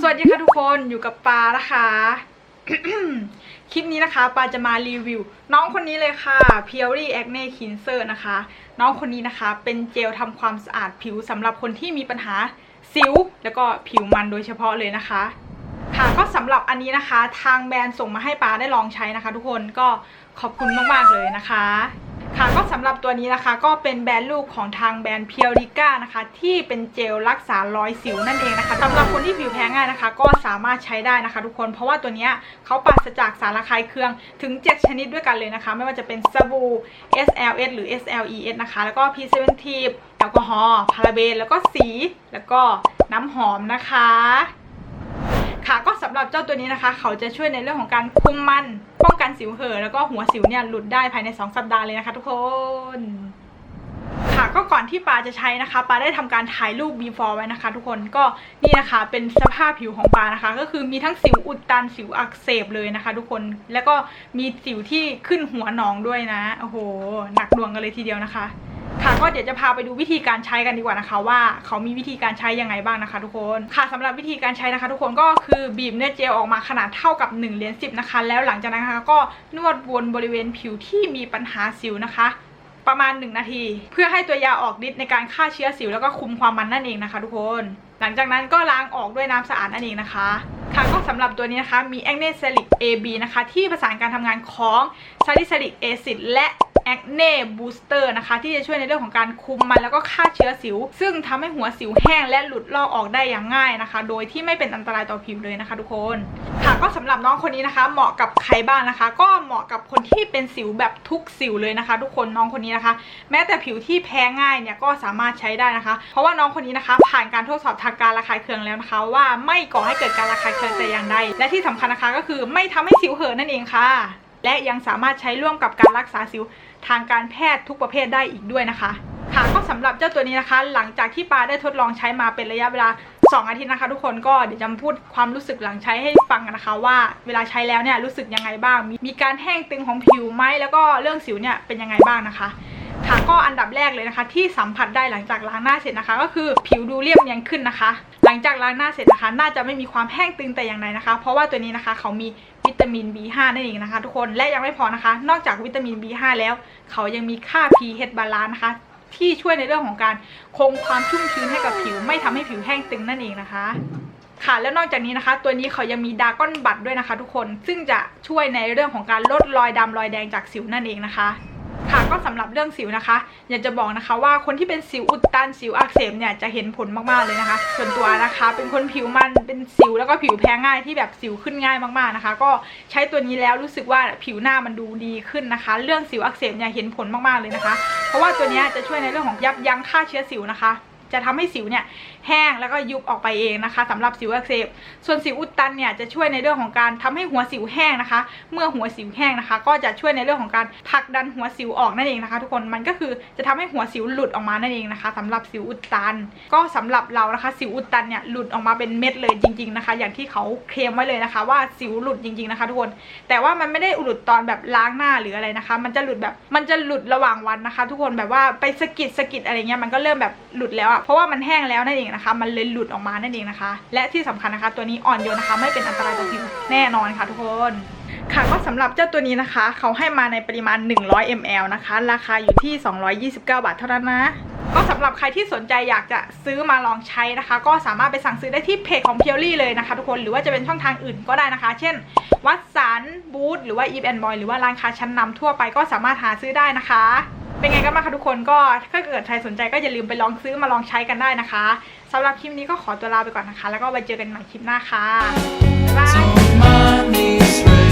สวัสดีค่ะทุกคนอยู่กับปานะคะ คลิปนี้นะคะปาจะมารีวิว น้องคนนี้เลยค่ะ p u r e Acne Cleanser นะคะ น้องคนนี้นะคะ เป็นเจลทำความสะอาดผิวสำหรับคนที่มีปัญหาสิว แล้วก็ผิวมันโดยเฉพาะเลยนะคะ ค่ะก็สำหรับอันนี้นะคะ ทางแบรนด์ส่งมาให้ปาได้ลองใช้นะคะ ทุกคนก็ขอบคุณมากๆเลยนะคะ ค่ะก็สำหรับตัวนี้นะคะก็เป็นแบรนด์ลูกของทางแบรนด์เพียวริก้านะคะ ที่เป็นเจลรักษารอยสิวนั่นเองนะคะสำหรับคนที่ผิวแพ้ง่ายนะคะ ก็สามารถใช้ได้นะคะ ทุกคนเพราะว่าตัวนี้เขาปราศจากสารระคายเคืองถึง 7 ชนิดด้วยกันเลยนะคะ ไม่ว่าจะเป็นสบู่ SLS หรือ SLES นะคะ แล้วก็ Preservative แอลกอฮอล์พาราเบนแล้วก็สีแล้วก็น้ำหอมนะคะ ค่ะ ก็สำหรับเจ้าตัวนี้นะคะ เขาจะช่วยในเรื่องของการคุมมัน ป้องกันสิวเห่อแล้วก็หัวสิวเนี่ยหลุดได้ภายใน 2 สัปดาห์เลยนะคะ ทุกคนค่ะก็ก่อนที่ปาจะใช้นะคะปาได้ทำการถ่ายรูป before ไว้นะคะ ทุกคนก็นี่นะคะเป็นสภาพผิวของปานะคะ ก็คือมีทั้งสิวอุดตันสิวอักเสบเลยนะคะ ทุกคนแล้วก็มีสิวที่ขึ้นหัวหนองด้วยนะโอ้โหหนักหน่วงกันเลยทีเดียวนะคะ ค่ะก็เดี๋ยวจะพาไปดูวิธีการใช้กันดีกว่านะคะ ว่าเขามีวิธีการใช้ยังไงบ้างนะคะ ทุกคนค่ะสำหรับวิธีการใช้นะคะ ทุกคนก็คือบีบเนื้อเจลออกมาขนาดเท่ากับ1เหรียญ10นะคะ แล้วหลังจากนั้นนะคะก็นวดวนบริเวณผิวที่มีปัญหาสิวนะคะประมาณ 1 นาที เพื่อให้ตัวยาออกฤทธิ์ในการฆ่าเชื้อสิวแล้วก็คุมความมันนั่นเองนะคะ ทุกคน หลังจากนั้นก็ล้างออกด้วยน้ำสะอาดนั่นเองนะคะค่ะก็สำหรับตัวนี้นะคะมีแอ n เน s ซลิก AB นะคะ ที่ประสานการทำงานของซาลิซิลิกแอซิดและ แอคเน่บูสเตอร์นะคะ ที่จะช่วยในเรื่องของการคุมมันแล้วก็ฆ่าเชื้อสิว ซึ่งทำให้หัวสิวแห้งและหลุดลอกออกได้อย่างง่ายนะคะ โดยที่ไม่เป็นอันตรายต่อผิวเลยนะคะทุกคนค่ะก็สำหรับน้องคนนี้นะคะ เหมาะกับใครบ้างนะคะ ก็เหมาะกับคนที่เป็นสิวแบบทุกสิวเลยนะคะ ทุกคนน้องคนนี้นะคะ แม้แต่ผิวที่แพ้ง่ายเนี่ยก็สามารถใช้ได้นะคะ เพราะว่าน้องคนนี้นะคะ ผ่านการทดสอบทางการระคายเคืองแล้วนะคะ ว่าไม่ก่อให้เกิดการระคายเคืองแต่อย่างใดและที่สำคัญนะคะก็คือไม่ทำให้สิวเห่อะนั่นเองค่ะ และยังสามารถใช้ร่วมกับการรักษาสิวทางการแพทย์ทุกประเภทได้อีกด้วยนะคะ ค่ะก็สำหรับเจ้าตัวนี้นะคะ หลังจากที่ปาได้ทดลองใช้มาเป็นระยะเวลา 2 อาทิตย์นะคะ ทุกคนก็เดี๋ยวจะพูดความรู้สึกหลังใช้ให้ฟังกันนะคะ ว่าเวลาใช้แล้วเนี่ยรู้สึกยังไงบ้าง มีมีการแห้งตึงของผิวไหมแล้วก็เรื่องสิวเนี่ยเป็นยังไงบ้างนะคะ ค่ะก็อันดับแรกเลยนะคะ ที่สัมผัสได้หลังจากล้างหน้าเสร็จนะคะ ก็คือผิวดูเรียบเนียนขึ้นนะคะ หลังจากล้างหน้าเสร็จนะคะ น่าจะไม่มีความแห้งตึงแต่อย่างใดนะคะ เพราะว่าตัวนี้นะคะเขามีวิตามิน B5 นั่นเองนะคะ ทุกคนและยังไม่พอนะคะ นอกจากวิตามิน B5 แล้ว เขายังมีค่า pH balance นะคะที่ช่วยในเรื่องของการคงความชุ่มชื้นให้กับผิว ไม่ทำให้ผิวแห้งตึงนั่นเองนะคะค่ะแล้วนอกจากนี้นะคะ ตัวนี้เขายังมีดาก้อนบัตด้วยนะคะ ทุกคนซึ่งจะช่วยในเรื่องของการลดรอยดำรอยแดงจากสิวนั่นเองนะคะ ค่ะ ก็สำหรับเรื่องสิวนะคะ อยากจะบอกนะคะว่าคนที่เป็นสิวอุดตันสิวอักเสบเนี่ยจะเห็นผลมากๆเลยนะคะ ส่วนตัวนะคะ เป็นคนผิวมันเป็นสิวแล้วก็ผิวแพ้ง่ายที่แบบสิวขึ้นง่ายมากๆนะคะ ก็ใช้ตัวนี้แล้วรู้สึกว่าผิวหน้ามันดูดีขึ้นนะคะ เรื่องสิวอักเสบเนี่ยเห็นผลมากๆเลยนะคะ เพราะว่าตัวนี้จะช่วยในเรื่องของยับยั้งฆ่าเชื้อสิวนะคะ จะทำให้สิวเนี่ยแห้งแล้วก็ยุบออกไปเองนะคะสำหรับสิวอักเสบ ส่วนสิวอุดตันเนี่ยจะช่วยในเรื่องของการทำให้หัวสิวแห้งนะคะ เมื่อหัวสิวแห้งนะคะ ก็จะช่วยในเรื่องของการผลักดันหัวสิวออกนั่นเองนะคะ ทุกคนมันก็คือจะทำให้หัวสิวหลุดออกมานั่นเองนะคะสำหรับสิวอุดตัน ก็สำหรับเรานะคะ สิวอุดตันเนี่ยหลุดออกมาเป็นเม็ดเลยจริง ๆนะคะ อย่างที่เขาเคลมไว้เลยนะคะ ว่าสิวหลุดจริง ๆนะคะทุกคน แต่ว่ามันไม่ได้หลุดตอนแบบล้างหน้าหรืออะไรนะคะ มันจะหลุดแบบมันจะหลุดระหว่างวันนะคะ ทุกคนแบบว่าไปสกิดสกิดอะไรเงี้ยมันก็เริ่มแบบหลุดแล้วอะเพราะว่ามันแห้งแล้วนั่นเองนะคะ มันเลยหลุดออกมานั่นเองนะคะ และที่สำคัญนะคะ ตัวนี้อ่อนโยนนะคะ ไม่เป็นอันตรายต่อผิวแน่นอนค่ะทุกคนค่ะก็สำหรับเจ้าตัวนี้นะคะ เขาให้มาในปริมาณ 100 ml นะคะ ราคาอยู่ที่ 229 บาทเท่านั้นนะ ก็สำหรับใครที่สนใจอยากจะซื้อมาลองใช้นะคะ ก็สามารถไปสั่งซื้อได้ที่เพจของ p u r e เลยนะคะทุกคนหรือว่าจะเป็นช่องทางอื่นก็ได้นะคะ เช่น วัดสันบูธหรือว่า e ี and boy หรือว่าร้านค้าชั้นนำทั่วไปก็สามารถหาซื้อได้นะคะ เป็นไงกันบ้างคะทุกคนก็ถ้าเกิดใครสนใจก็อย่าลืมไปลองซื้อมาลองใช้กันได้นะคะสำหรับคลิปนี้ก็ขอตัวลาไปก่อนนะคะ แล้วก็ไว้เจอกันใหม่คลิปหน้าค่ะบ๊ายบาย